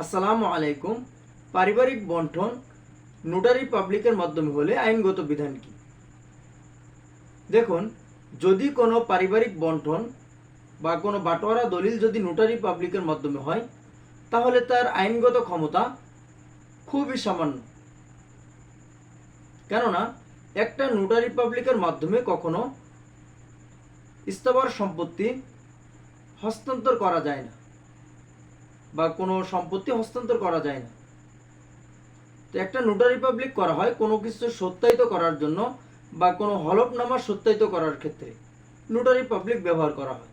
আসসালামু আলাইকুম। পারিবারিক বন্টন নোটারি পাবলিকের মাধ্যমে হলে আইনগত বিধান কি? দেখুন, যদি কোনো পারিবারিক বন্টন বা কোনো বাটোয়ারা দলিল যদি নোটারি পাবলিকের মাধ্যমে হয়, তাহলে তার আইনগত ক্ষমতা খুবই সামান্য। কেননা একটা নোটারি পাবলিকের মাধ্যমে কখনো স্থাবর সম্পত্তি হস্তান্তর করা যায় না, বা কোনো সম্পত্তি হস্তান্তর করা যায় না। তো একটা নোটারি পাবলিক করা হয় কোনো কিছু সত্যায়িত করার জন্য, বা কোনো হলফনামা সত্যায়িত করার ক্ষেত্রে নোটারি পাবলিক ব্যবহার করা হয়।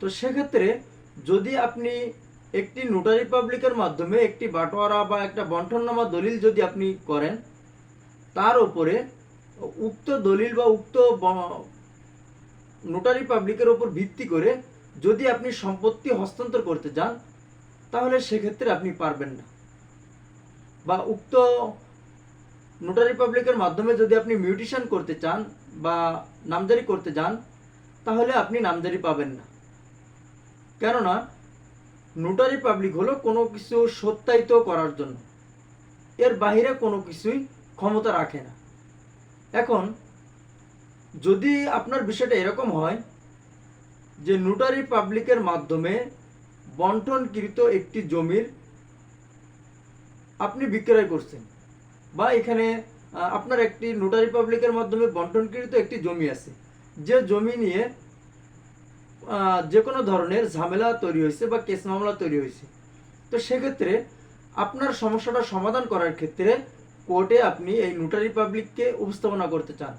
তো সেক্ষেত্রে যদি আপনি একটি নোটারি পাবলিকের মাধ্যমে একটি বাটোয়ারা বা একটা বন্টননামা দলিল যদি আপনি করেন তার উপরে উক্ত দলিল বা উক্ত নোটারি পাবলিকের উপর ভিত্তি করে যদি আপনি সম্পত্তি হস্তান্তর করতে যান, তাহলে সেক্ষেত্রে আপনি পারবেন না। বা উক্ত নোটারি পাবলিকের মাধ্যমে যদি আপনি মিউটিশন করতে চান বা নামজারি করতে যান, তাহলে আপনি নামজারি পাবেন না। কেননা নোটারি পাবলিক হলো কোনো কিছু সত্যায়িত করার জন্য। এর বাইরে কোনো কিছুই ক্ষমতা রাখে না। এখন, যদি আপনার বিষয়টা এরকম হয় যে নোটারি পাবলিকের মাধ্যমে বন্টনকৃত একটি জমির আপনি বিক্রয় করছেন বা এখানে আপনার একটি নোটারি পাবলিকের মাধ্যমে বন্টনকৃত একটি জমি আছে, যে জমি নিয়ে যে কোনো ধরনের ঝামেলা তৈরি হয়েছে বা কেস মামলা তৈরি হয়েছে, তো সেক্ষেত্রে আপনার সমস্যাটা সমাধান করার ক্ষেত্রে কোর্টে আপনি এই নোটারি পাবলিককে উপস্থাপনা করতে চান।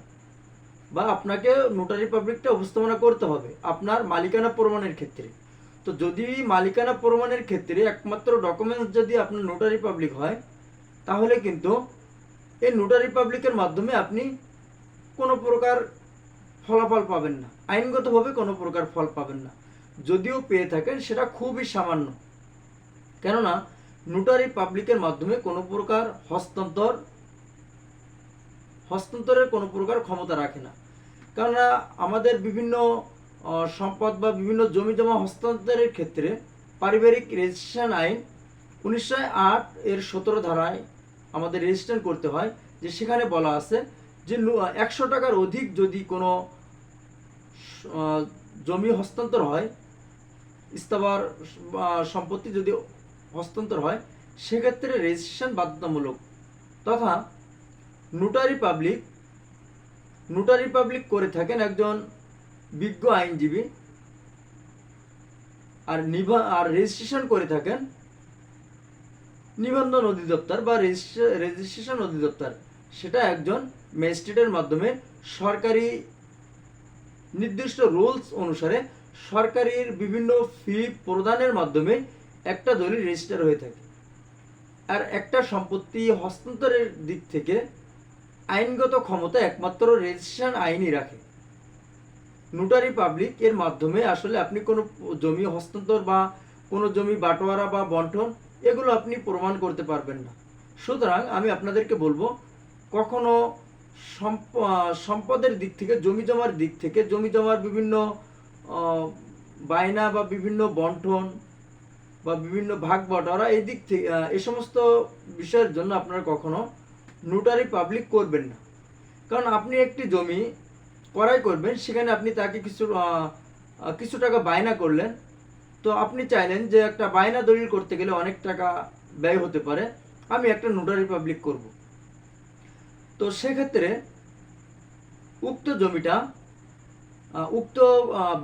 বা আপনাকে নোটারি পাবলিকটা উপস্থাপনা করতে হবে আপনার মালিকানা প্রমাণের ক্ষেত্রে। তো যদি মালিকানা প্রমাণের ক্ষেত্রে একমাত্র ডকুমেন্টস যদি আপনার নোটারি পাবলিক হয়, তাহলে কিন্তু এই নোটারি পাবলিকের মাধ্যমে আপনি কোনো প্রকার ফলাফল পাবেন না। আইনগতভাবে কোনো প্রকার ফল পাবেন না। যদিও পেয়ে থাকেন, সেটা খুবই সামান্য। কেননা নোটারি পাবলিকের মাধ্যমে কোনো প্রকার হস্তান্তর, হস্তান্তরের কোনো প্রকার ক্ষমতা রাখে না। কেননা আমাদের বিভিন্ন সম্পদ বা বিভিন্ন জমি জমা হস্তান্তরের ক্ষেত্রে পারিবারিক রেজিস্ট্রেশন আইন উনিশশো আট এর সতেরো ধারায় আমাদের রেজিস্ট্রেশন করতে হয়, যে সেখানে বলা আছে যে একশো টাকার অধিক যদি কোনো জমি হস্তান্তর হয়, স্থাবর সম্পত্তি যদি হস্তান্তর হয়, সেক্ষেত্রে রেজিস্ট্রেশন বাধ্যতামূলক তথা নোটারি পাবলিক নোটারি পাবলিক করে থাকেন একজন বিজ্ঞ আইনজীবী আর নিভা আর রেজিস্ট্রেশন করে থাকেন নিবন্ধন অধিদপ্তর বা রেজিস্ট্রে- রেজিস্ট্রেশন অধিদপ্তর। সেটা একজন ম্যাজিস্ট্রেটের মাধ্যমে সরকারি নির্দিষ্ট রুলস অনুসারে সরকারের বিভিন্ন ফি প্রদানের মাধ্যমে একটা দলিল রেজিস্টার হয়ে থাকে। আর একটা সম্পত্তি হস্তান্তরের দিক থেকে আইনগত ক্ষমতা একমাত্র রেজিস্ট্রেশন আইনই রাখে। নোটারি পাবলিক এর মাধ্যমে আসলে আপনি কোনো জমি হস্তান্তর বা কোনো জমি বাটোয়ারা বা বন্টন, এগুলো আপনি প্রমাণ করতে পারবেন না। সুতরাং আমি আপনাদেরকে বলব, কখনো সম্প- সম্পদের দিক থেকে, জমি জমার দিক থেকে, জমি জমার বিভিন্ন বায়না বা বিভিন্ন বন্টন বা বিভিন্ন ভাগ বটারা এই দিক থেকে এই সমস্ত বিষয়ের জন্য আপনারা কখনো নোটারি পাবলিক করবেন না। কারণ আপনি একটি জমি ক্রয় করবেন, সেখানে আপনি তাকে কিছু কিছু টাকা বায়না করলেন। তো আপনি চাইলেন যে একটা বায়না দলিল করতে গেলে অনেক টাকা ব্যয় হতে পারে, আমি একটা নোটারি পাবলিক করব। তো সেক্ষেত্রে উক্ত জমিটা উক্ত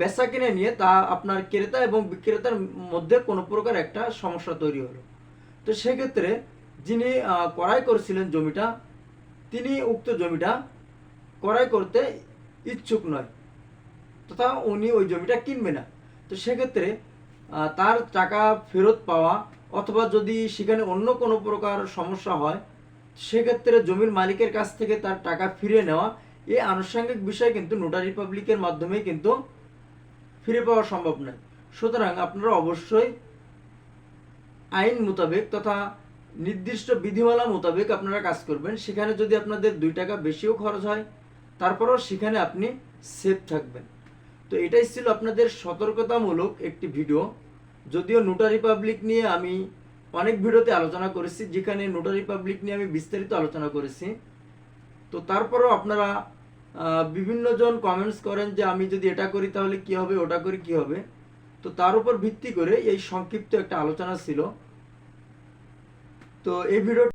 বেচা কিনে নিয়ে তা আপনার ক্রেতা এবং বিক্রেতার মধ্যে কোনো প্রকার একটা সমস্যা তৈরি হলো। তো সেক্ষেত্রে যিনি ক্রয় করেছিলেন জমিটা, তিনি উক্ত জমিটা ক্রয় করতে ইচ্ছুক নয়। তথা উনি ওই জমিটা কিনবে না। তো সেক্ষেত্রে তার টাকা ফেরত পাওয়া অথবা যদি সেখানে অন্য কোনো প্রকার সমস্যা হয়, সেক্ষেত্রে জমির মালিকের কাছ থেকে তার টাকা ফিরে নেওয়া এই আনুষঙ্গিক বিষয় কিন্তু নোটারি পাবলিকের মাধ্যমে কিন্তু ফিরে পাওয়া সম্ভব নয়। সুতরাং আপনারা অবশ্যই আইন মোতাবেক তথা নির্দিষ্ট বিধিমালা মোতাবেক আপনারা কাজ করবেন। সেখানে যদি আপনাদের দুই টাকা বেশিও খরচ হয়, তারপরেও সেখানে আপনি সেফ থাকবেন। তো এটাই ছিল আপনাদের সতর্কতামূলক একটি ভিডিও। যদিও নোটারি পাবলিক নিয়ে আমি অনেক ভিডিওতে আলোচনা করেছি, যেখানে নোটারি পাবলিক নিয়ে আমি বিস্তারিত আলোচনা করেছি। তো তারপরেও আপনারা আহ, বিভিন্নজন কমেন্টস করেন যে আমি যদি এটা করি তাহলে কি হবে ওটা করি কি হবে? তো তার উপর ভিত্তি করে এই সংক্ষিপ্ত একটা আলোচনা ছিল। তো এই ভিডিও